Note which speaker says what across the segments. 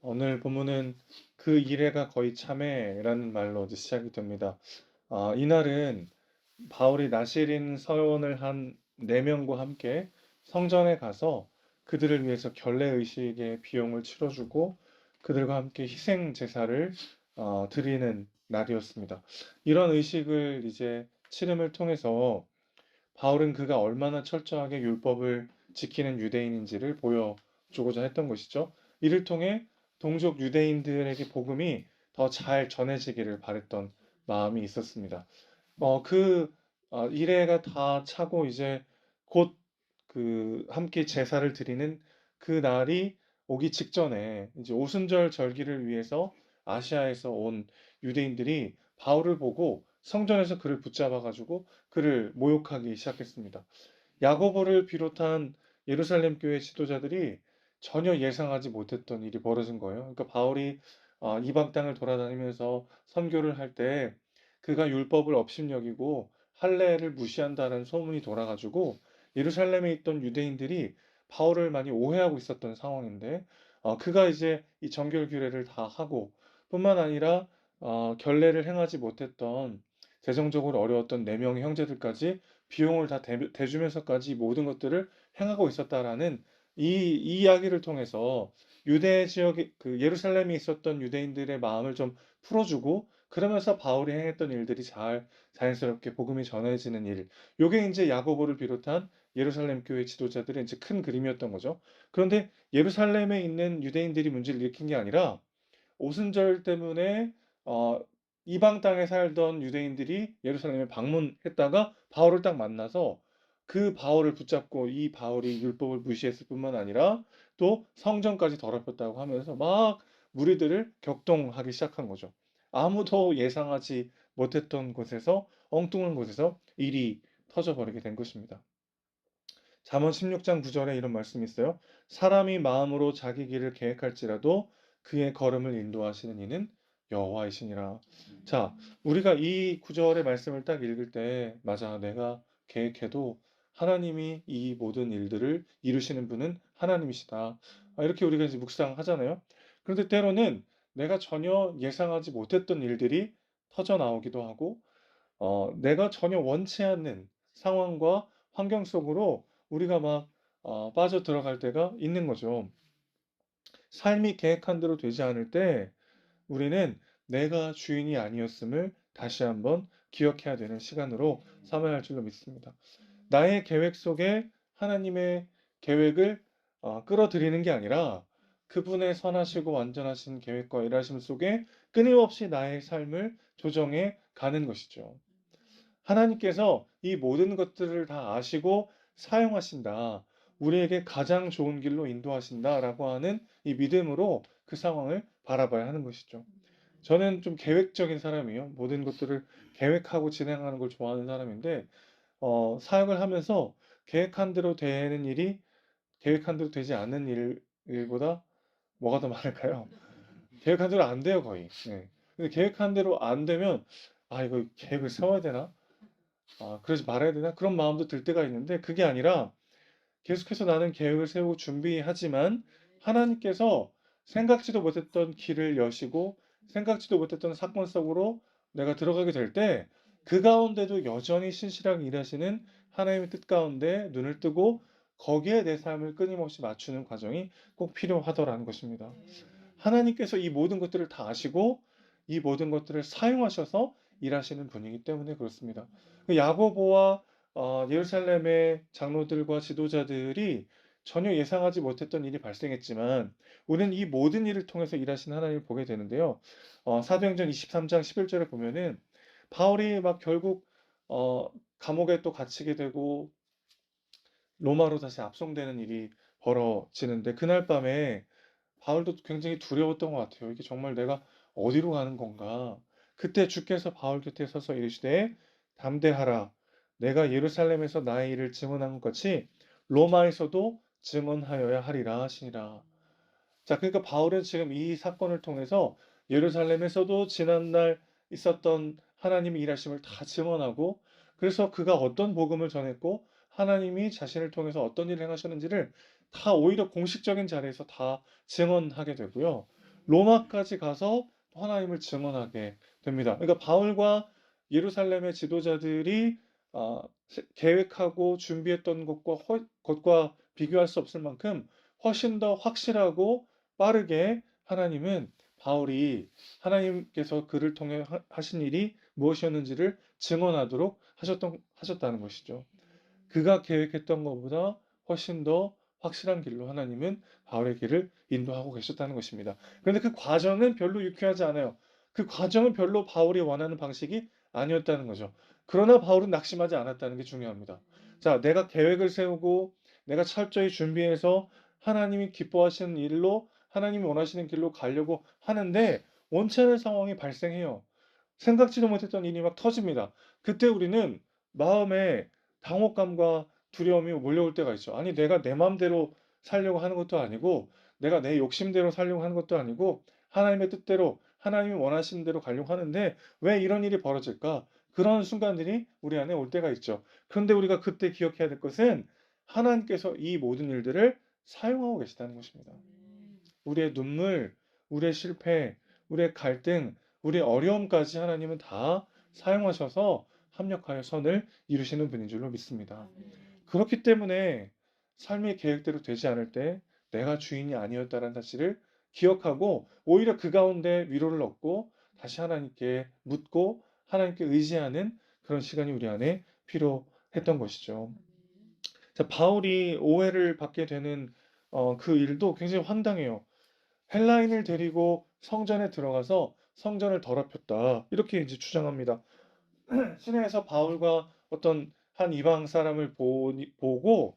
Speaker 1: 오늘 본문은 그 이래가 거의 참회라는 말로 이제 시작이 됩니다. 아, 이날은 바울이 나시린 서원을 한 네 명과 함께 성전에 가서 그들을 위해서 결례 의식의 비용을 치러주고 그들과 함께 희생 제사를 어, 드리는 날이었습니다. 이런 의식을 이제 치름을 통해서 바울은 그가 얼마나 철저하게 율법을 지키는 유대인인지를 보여주고자 했던 것이죠. 이를 통해 동족 유대인들에게 복음이 더 잘 전해지기를 바랬던 마음이 있었습니다. 어, 그 어, 이래가 다 차고 이제 곧 그 함께 제사를 드리는 그 날이 오기 직전에 이제 오순절 절기를 위해서 아시아에서 온 유대인들이 바울을 보고 성전에서 그를 붙잡아 가지고 그를 모욕하기 시작했습니다. 야고보를 비롯한 예루살렘 교회 지도자들이 전혀 예상하지 못했던 일이 벌어진 거예요. 그러니까 바울이 어, 이방 땅을 돌아다니면서 선교를 할 때 그가 율법을 업신여기고 할례를 무시한다는 소문이 돌아가지고 예루살렘에 있던 유대인들이 바울을 많이 오해하고 있었던 상황인데 어, 그가 이제 이 정결 규례를 다 하고 뿐만 아니라 어, 결례를 행하지 못했던 재정적으로 어려웠던 네 명의 형제들까지 비용을 다 대, 대주면서까지 모든 것들을 행하고 있었다라는 이, 이 이야기를 통해서 유대 지역에 그 예루살렘에 있었던 유대인들의 마음을 좀 풀어주고 그러면서 바울이 행했던 일들이 잘 자연스럽게 복음이 전해지는 일. 요게 이제 야고보를 비롯한 예루살렘 교회 지도자들의 이제 큰 그림이었던 거죠. 그런데 예루살렘에 있는 유대인들이 문제를 일으킨 게 아니라 오순절 때문에 어, 이방 땅에 살던 유대인들이 예루살렘에 방문했다가 바울을 딱 만나서 그 바울을 붙잡고 이 바울이 율법을 무시했을 뿐만 아니라 또 성전까지 더럽혔다고 하면서 막 무리들을 격동하기 시작한 거죠. 아무도 예상하지 못했던 곳에서 엉뚱한 곳에서 일이 터져버리게 된 것입니다. 잠언 16장 9절에 이런 말씀이 있어요. 사람이 마음으로 자기 길을 계획할지라도 그의 걸음을 인도하시는 이는 여호와이시니라. 자, 우리가 이 구절의 말씀을 딱 읽을 때 맞아 내가 계획해도 하나님이 이 모든 일들을 이루시는 분은 하나님이시다. 아, 이렇게 우리가 이제 묵상하잖아요. 그런데 때로는 내가 전혀 예상하지 못했던 일들이 터져 나오기도 하고, 어, 내가 전혀 원치 않는 상황과 환경 속으로 우리가 막 어, 빠져 들어갈 때가 있는 거죠. 삶이 계획한 대로 되지 않을 때 우리는 내가 주인이 아니었음을 다시 한번 기억해야 되는 시간으로 삼아야 할 줄로 믿습니다. 나의 계획 속에 하나님의 계획을 어, 끌어들이는 게 아니라 그분의 선하시고 완전하신 계획과 일하심 속에 끊임없이 나의 삶을 조정해 가는 것이죠. 하나님께서 이 모든 것들을 다 아시고 사용하신다. 우리에게 가장 좋은 길로 인도하신다 라고 하는 이 믿음으로 그 상황을 바라봐야 하는 것이죠. 저는 좀 계획적인 사람이에요. 모든 것들을 계획하고 진행하는 걸 좋아하는 사람인데, 어, 사역을 하면서 계획한 대로 되는 일이 계획한 대로 되지 않는 일, 일보다 뭐가 더 많을까요? 계획한 대로 안 돼요, 거의. 네. 근데 계획한 대로 안 되면, 아, 이거 계획을 세워야 되나? 아, 그러지 말아야 되나? 그런 마음도 들 때가 있는데, 그게 아니라 계속해서 나는 계획을 세우고 준비하지만, 하나님께서 생각지도 못했던 길을 여시고, 생각지도 못했던 사건 속으로 내가 들어가게 될 때, 그 가운데도 여전히 신실하게 일하시는 하나님의 뜻 가운데 눈을 뜨고 거기에 내 삶을 끊임없이 맞추는 과정이 꼭 필요하더라는 것입니다. 하나님께서 이 모든 것들을 다 아시고 이 모든 것들을 사용하셔서 일하시는 분이기 때문에 그렇습니다. 그 야고보와 어, 예루살렘의 장로들과 지도자들이 전혀 예상하지 못했던 일이 발생했지만 우리는 이 모든 일을 통해서 일하신 하나님을 보게 되는데요. 어, 사도행전 23장 11절에 보면은 바울이 막 결국 어, 감옥에 또 갇히게 되고 로마로 다시 압송되는 일이 벌어지는데 그날 밤에 바울도 굉장히 두려웠던 것 같아요. 이게 정말 내가 어디로 가는 건가? 그때 주께서 바울 곁에 서서 이르시되 담대하라. 내가 예루살렘에서 나의 일을 증언한 것 같이 로마에서도 증언하여야 하리라 하시니라. 자, 그러니까 바울은 지금 이 사건을 통해서 예루살렘에서도 지난날 있었던 하나님의 일하심을 다 증언하고 그래서 그가 어떤 복음을 전했고 하나님이 자신을 통해서 어떤 일을 행하셨는지를 다 오히려 공식적인 자리에서 다 증언하게 되고요. 로마까지 가서 하나님을 증언하게 됩니다. 그러니까 바울과 예루살렘의 지도자들이 아, 계획하고 준비했던 것과 허, 것과 비교할 수 없을 만큼 훨씬 더 확실하고 빠르게 하나님은 바울이 하나님께서 그를 통해 하- 하신 일이 무엇이었는지를 증언하도록 하셨던 하셨다는 것이죠. 그가 계획했던 것보다 훨씬 더 확실한 길로 하나님은 바울의 길을 인도하고 계셨다는 것입니다. 그런데 그 과정은 별로 유쾌하지 않아요. 그 과정은 별로 바울이 원하는 방식이 아니었다는 거죠. 그러나 바울은 낙심하지 않았다는 게 중요합니다. 자, 내가 계획을 세우고 내가 철저히 준비해서 하나님이 기뻐하시는 일로 하나님이 원하시는 길로 가려고 하는데 원치 않은 상황이 발생해요. 생각지도 못했던 일이 막 터집니다. 그때 우리는 마음에 당혹감과 두려움이 몰려올 때가 있죠. 아니, 내가 내 마음대로 살려고 하는 것도 아니고, 내가 내 욕심대로 살려고 하는 것도 아니고, 하나님의 뜻대로, 하나님이 원하시는 대로 가려고 하는데, 왜 이런 일이 벌어질까? 그런 순간들이 우리 안에 올 때가 있죠. 그런데 우리가 그때 기억해야 될 것은, 하나님께서 이 모든 일들을 사용하고 계시다는 것입니다. 우리의 눈물, 우리의 실패, 우리의 갈등, 우리의 어려움까지 하나님은 다 사용하셔서 합력하여 선을 이루시는 분인 줄로 믿습니다. 그렇기 때문에 삶의 계획대로 되지 않을 때 내가 주인이 아니었다는 사실을 기억하고 오히려 그 가운데 위로를 얻고 다시 하나님께 묻고 하나님께 의지하는 그런 시간이 우리 안에 필요했던 것이죠. 자, 바울이 오해를 받게 되는 어, 그 일도 굉장히 황당해요. 헬라인을 데리고 성전에 들어가서 성전을 더럽혔다. 이렇게 이제 주장합니다. 시내에서 바울과 어떤 한 이방 사람을 보고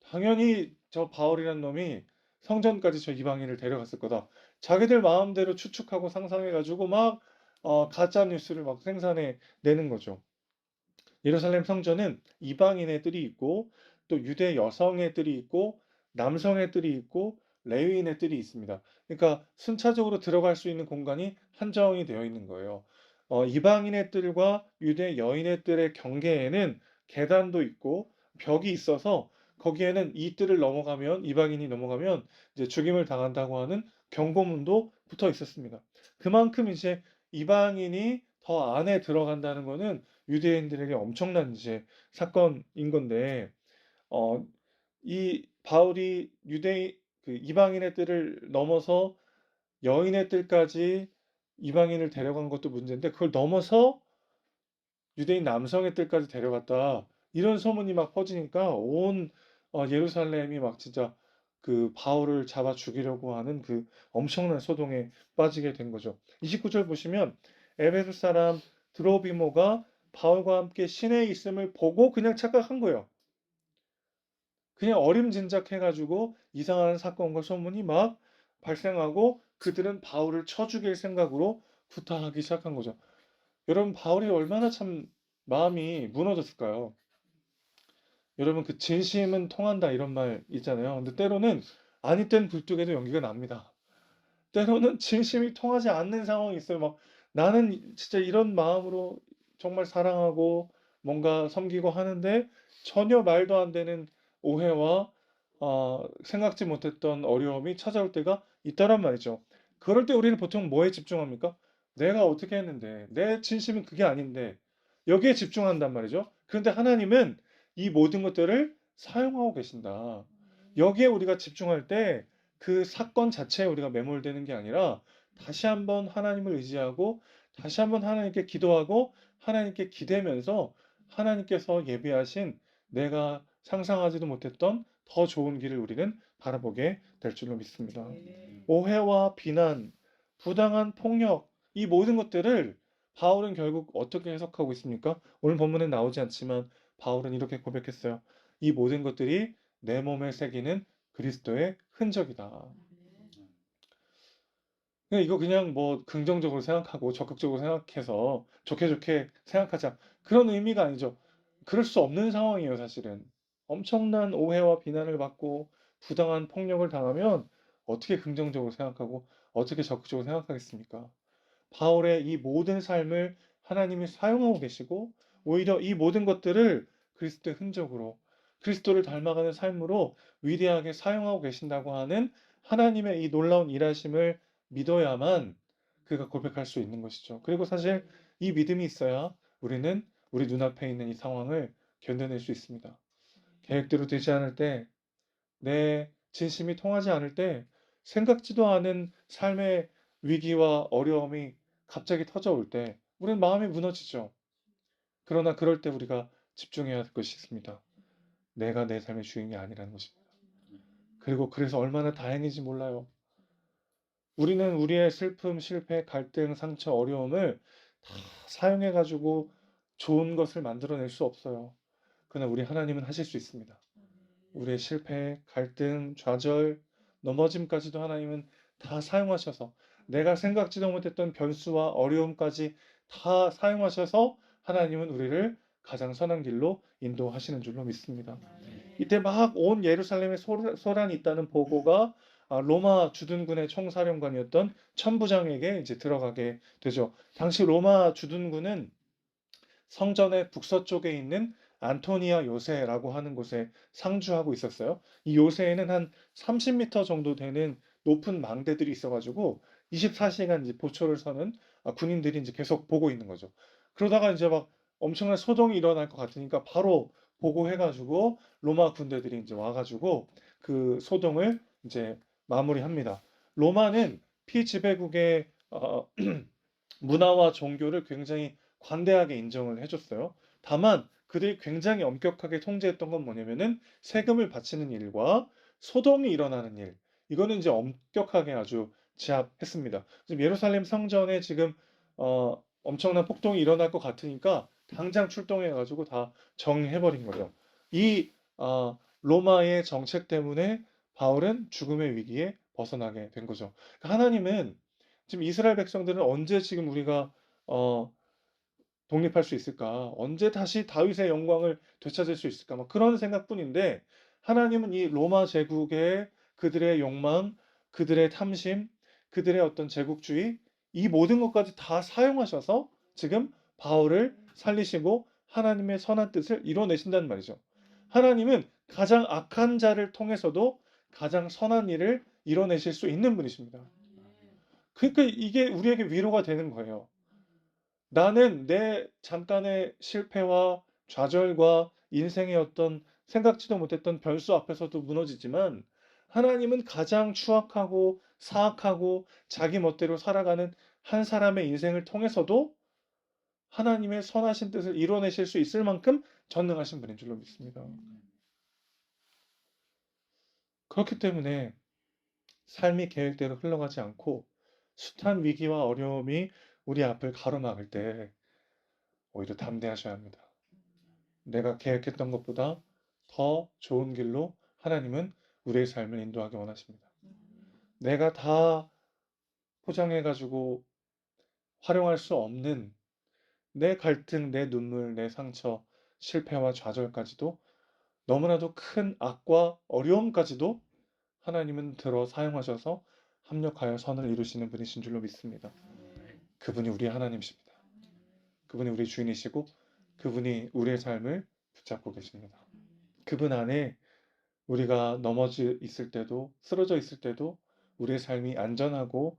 Speaker 1: 당연히 저 바울이라는 놈이 성전까지 저 이방인을 데려갔을 거다. 자기들 마음대로 추측하고 상상해가지고 막 어, 가짜 뉴스를 막 생산해 내는 거죠. 예루살렘 성전은 이방인의 뜰이 있고 또 유대 여성의 뜰이 있고 남성의 뜰이 있고 레위인의 뜰이 있습니다. 그러니까 순차적으로 들어갈 수 있는 공간이 한정이 되어 있는 거예요. 어, 이방인의 뜰과 유대 여인의 뜰의 경계에는 계단도 있고 벽이 있어서 거기에는 이 뜰을 넘어가면 이방인이 넘어가면 이제 죽임을 당한다고 하는 경고문도 붙어 있었습니다. 그만큼 이제 이방인이 더 안에 들어간다는 것은 유대인들에게 엄청난 이제 사건인 건데 어, 이 바울이 유대 그 이방인의 뜰을 넘어서 여인의 뜰까지 이방인을 데려간 것도 문제인데 그걸 넘어서 유대인 남성의 뜰까지 데려갔다. 이런 소문이 막 퍼지니까 온 어, 예루살렘이 막 진짜 그 바울을 잡아 죽이려고 하는 그 엄청난 소동에 빠지게 된 거죠. 29절 보시면 에베소 사람 드로비모가 바울과 함께 시내에 있음을 보고 그냥 착각한 거예요. 그냥 어림짐작해가지고 이상한 사건과 소문이 막 발생하고 그들은 바울을 쳐 죽일 생각으로 구타하기 시작한 거죠. 여러분, 바울이 얼마나 참 마음이 무너졌을까요? 여러분, 그 진심은 통한다 이런 말 있잖아요. 근데 때로는 아니 땐 굴뚝에도 연기가 납니다. 때로는 진심이 통하지 않는 상황이 있어요. 막 나는 진짜 이런 마음으로 정말 사랑하고 뭔가 섬기고 하는데 전혀 말도 안 되는 오해와 어, 생각지 못했던 어려움이 찾아올 때가 있다란 말이죠. 그럴 때 우리는 보통 뭐에 집중합니까? 내가 어떻게 했는데, 내 진심은 그게 아닌데, 여기에 집중한단 말이죠. 그런데 하나님은 이 모든 것들을 사용하고 계신다. 여기에 우리가 집중할 때 그 사건 자체에 우리가 매몰되는 게 아니라 다시 한번 하나님을 의지하고 다시 한번 하나님께 기도하고 하나님께 기대면서 하나님께서 예비하신 내가 상상하지도 못했던 더 좋은 길을 우리는 바라보게 될 줄로 믿습니다. 오해와 비난, 부당한 폭력, 이 모든 것들을 바울은 결국 어떻게 해석하고 있습니까? 오늘 본문에 나오지 않지만 바울은 이렇게 고백했어요. 이 모든 것들이 내 몸에 새기는 그리스도의 흔적이다. 이거 그냥 뭐 긍정적으로 생각하고 적극적으로 생각해서 좋게 좋게 생각하자. 그런 의미가 아니죠. 그럴 수 없는 상황이에요, 사실은. 엄청난 오해와 비난을 받고 부당한 폭력을 당하면 어떻게 긍정적으로 생각하고 어떻게 적극적으로 생각하겠습니까? 바울의 이 모든 삶을 하나님이 사용하고 계시고 오히려 이 모든 것들을 그리스도의 흔적으로 그리스도를 닮아가는 삶으로 위대하게 사용하고 계신다고 하는 하나님의 이 놀라운 일하심을 믿어야만 그가 고백할 수 있는 것이죠. 그리고 사실 이 믿음이 있어야 우리는 우리 눈앞에 있는 이 상황을 견뎌낼 수 있습니다. 계획대로 되지 않을 때, 내 진심이 통하지 않을 때, 생각지도 않은 삶의 위기와 어려움이 갑자기 터져올 때, 우리는 마음이 무너지죠. 그러나 그럴 때 우리가 집중해야 할 것이 있습니다. 내가 내 삶의 주인이 아니라는 것입니다. 그리고 그래서 얼마나 다행인지 몰라요. 우리는 우리의 슬픔, 실패, 갈등, 상처, 어려움을 다 사용해가지고 좋은 것을 만들어낼 수 없어요. 그러나 우리 하나님은 하실 수 있습니다. 우리의 실패, 갈등, 좌절, 넘어짐까지도 하나님은 다 사용하셔서 내가 생각지도 못했던 변수와 어려움까지 다 사용하셔서 하나님은 우리를 가장 선한 길로 인도하시는 줄로 믿습니다. 이때 막 온 예루살렘에 소란- 소란이 있다는 보고가 아, 로마 주둔군의 총사령관이었던 천부장에게 이제 들어가게 되죠. 당시 로마 주둔군은 성전의 북서쪽에 있는 안토니아 요새라고 하는 곳에 상주하고 있었어요. 이 요새에는 한 30m 정도 되는 높은 망대들이 있어가지고 24시간 이제 보초를 서는 아, 군인들이 이제 계속 보고 있는 거죠. 그러다가 이제 막 엄청난 소동이 일어날 것 같으니까 바로 보고해가지고 로마 군대들이 이제 와가지고 그 소동을 이제 마무리합니다. 로마는 피지배국의 어, 문화와 종교를 굉장히 관대하게 인정을 해줬어요. 다만 그들이 굉장히 엄격하게 통제했던 건 뭐냐면은 세금을 바치는 일과 소동이 일어나는 일. 이거는 이제 엄격하게 아주 제압했습니다. 지금 예루살렘 성전에 지금 어, 엄청난 폭동이 일어날 것 같으니까 당장 출동해 가지고 다 정리해버린 거죠. 이 어, 로마의 정책 때문에 바울은 죽음의 위기에 벗어나게 된 거죠. 그러니까 하나님은 지금 이스라엘 백성들은 언제 지금 우리가 어, 독립할 수 있을까? 언제 다시 다윗의 영광을 되찾을 수 있을까? 막 그런 생각뿐인데 하나님은 이 로마 제국의 그들의 욕망, 그들의 탐심, 그들의 어떤 제국주의 이 모든 것까지 다 사용하셔서 지금 바울을 살리시고 하나님의 선한 뜻을 이뤄내신다는 말이죠. 하나님은 가장 악한 자를 통해서도 가장 선한 일을 이뤄내실 수 있는 분이십니다. 그러니까 이게 우리에게 위로가 되는 거예요. 나는 내 잠깐의 실패와 좌절과 인생의 어떤 생각지도 못했던 변수 앞에서도 무너지지만 하나님은 가장 추악하고 사악하고 자기 멋대로 살아가는 한 사람의 인생을 통해서도 하나님의 선하신 뜻을 이뤄내실 수 있을 만큼 전능하신 분인 줄로 믿습니다. 그렇기 때문에 삶이 계획대로 흘러가지 않고 숱한 위기와 어려움이 우리 앞을 가로막을 때 오히려 담대하셔야 합니다. 내가 계획했던 것보다 더 좋은 길로 하나님은 우리의 삶을 인도하기 원하십니다. 내가 다 포장해가지고 활용할 수 없는 내 갈등, 내 눈물, 내 상처, 실패와 좌절까지도 너무나도 큰 악과 어려움까지도 하나님은 들어 사용하셔서 합력하여 선을 이루시는 분이신 줄로 믿습니다. 그분이 우리 하나님이십니다. 그분이 우리 주인이시고 그분이 우리의 삶을 붙잡고 계십니다. 그분 안에 우리가 넘어져 있을 때도 쓰러져 있을 때도 우리의 삶이 안전하고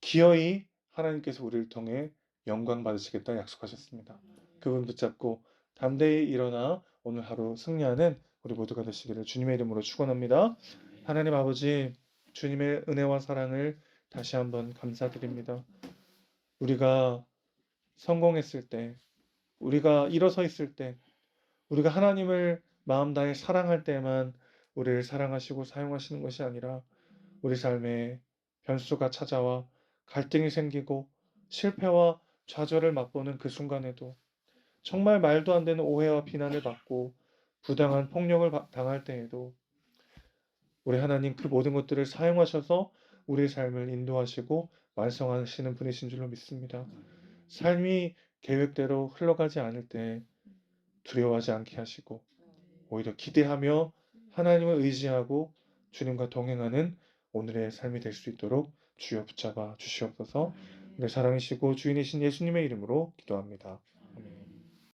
Speaker 1: 기어이 하나님께서 우리를 통해 영광 받으시겠다 약속하셨습니다. 그분 붙잡고 담대히 일어나 오늘 하루 승리하는 우리 모두가 되시기를 주님의 이름으로 축원합니다. 하나님 아버지 주님의 은혜와 사랑을 다시 한번 감사드립니다. 우리가 성공했을 때, 우리가 일어서 있을 때, 우리가 하나님을 마음 다해 사랑할 때만 우리를 사랑하시고 사용하시는 것이 아니라 우리 삶에 변수가 찾아와 갈등이 생기고 실패와 좌절을 맛보는 그 순간에도 정말 말도 안 되는 오해와 비난을 받고 부당한 폭력을 바- 당할 때에도 우리 하나님 그 모든 것들을 사용하셔서 우리의 삶을 인도하시고 완성하시는 분이신 줄로 믿습니다. 삶이 계획대로 흘러가지 않을 때 두려워하지 않게 하시고 오히려 기대하며 하나님을 의지하고 주님과 동행하는 오늘의 삶이 될 수 있도록 주여 붙잡아 주시옵소서. 내 사랑이시고 주인이신 예수님의 이름으로 기도합니다.